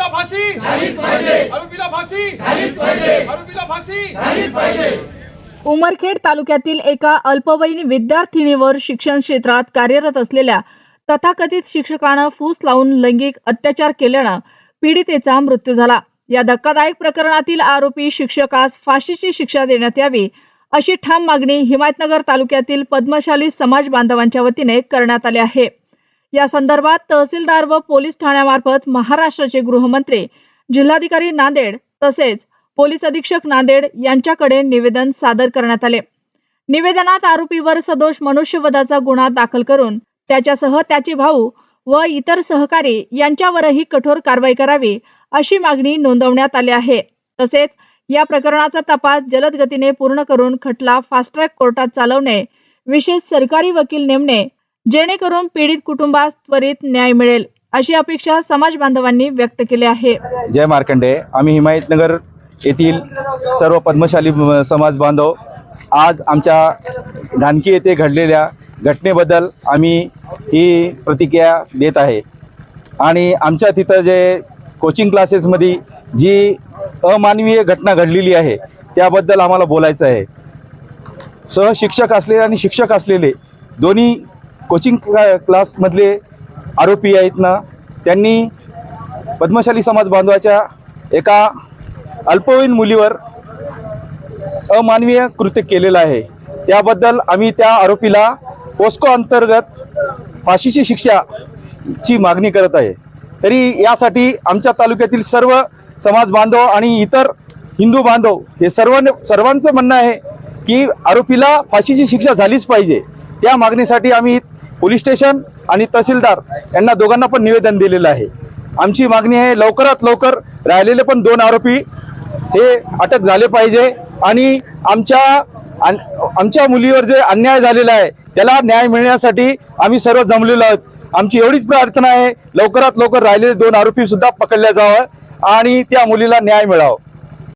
आरोपीला फाशी. आरोपीला फाशी. आरोपीला फाशी. उमरखेड तालुक्यातील एका अल्पवयीन विद्यार्थिनीवर शिक्षण क्षेत्रात कार्यरत असलेल्या तथाकथित शिक्षकानं फूस लावून लैंगिक अत्याचार केल्यानं पीडितेचा मृत्यू झाला. या धक्कादायक प्रकरणातील आरोपी शिक्षकास फाशीची शिक्षा देण्यात यावी अशी ठाम मागणी हिमायतनगर तालुक्यातील पद्मशाली समाज बांधवांच्या वतीने करण्यात आली आहे. या संदर्भात तहसीलदार व पोलीस ठाण्यामार्फत महाराष्ट्राचे गृहमंत्री जिल्हाधिकारी नांदेड तसेच पोलीस अधीक्षक नांदेड यांच्याकडे निवेदन सादर करण्यात आले. निवेदनात आरोपीवर सदोष मनुष्यवधाचा गुन्हा दाखल करून त्याच्यासह त्याचे भाऊ व इतर सहकारी यांच्यावरही कठोर कारवाई करावी अशी मागणी नोंदवण्यात आली आहे. तसेच या प्रकरणाचा तपास जलद गतीने पूर्ण करून खटला फास्ट ट्रॅक कोर्टात चालवणे विशेष सरकारी वकील नेमणे जेणेकरून पीडित कुटुंबास त्वरित न्याय मिळेल अशी अपेक्षा समाज बांधवांनी व्यक्त केली आहे. जय मार्कंडे. आम्ही हिमायतनगर येथील सर्व पद्मशाली समाज बांधव आज आमच्या ढानकी येथे घडलेल्या घटनेबद्दल आम्ही ही प्रतिक्रिया देत आहे. आणि आमच्या तिथं जे कोचिंग क्लासेसमध्ये जी अमानवीय घटना घडलेली आहे त्याबद्दल आम्हाला बोलायचं आहे. सहशिक्षक असलेले आणि शिक्षक असलेले दोन्ही कोचिंग क्ला क्लासमधले आरोपी आहेत ना त्यांनी पद्मशाली समाज बांधवाच्या एका अल्पवयीन मुलीवर अमानवीय कृत्य केलेलं आहे. त्याबद्दल आम्ही त्या आरोपीला पोस्को अंतर्गत फाशीची शिक्षा ची मागणी करत आहे. तरी यासाठी आमच्या तालुक्यातील सर्व समाज बांधव आणि इतर हिंदू बांधव हे सर्व सर्वांचं म्हणणं आहे की आरोपीला फाशीची शिक्षा झालीच पाहिजे. त्या मागणीसाठी आम्ही पोलीस स्टेशन आणि तहसीलदार यांना दोघांना पण निवेदन दिलेलं आहे. आमची मागणी आहे लवकरात लवकर राहिलेले पण दोन आरोपी हे अटक झाले पाहिजे आणि आमच्या आमच्या मुलीवर जे अन्याय झालेला आहे त्याला न्याय मिळण्यासाठी आम्ही सर्व जमलेलो आहोत. आमची एवढीच प्रार्थना आहे लवकरात लवकर राहिलेले दोन आरोपी सुद्धा पकडल्या जावं आणि त्या मुलीला न्याय मिळावं.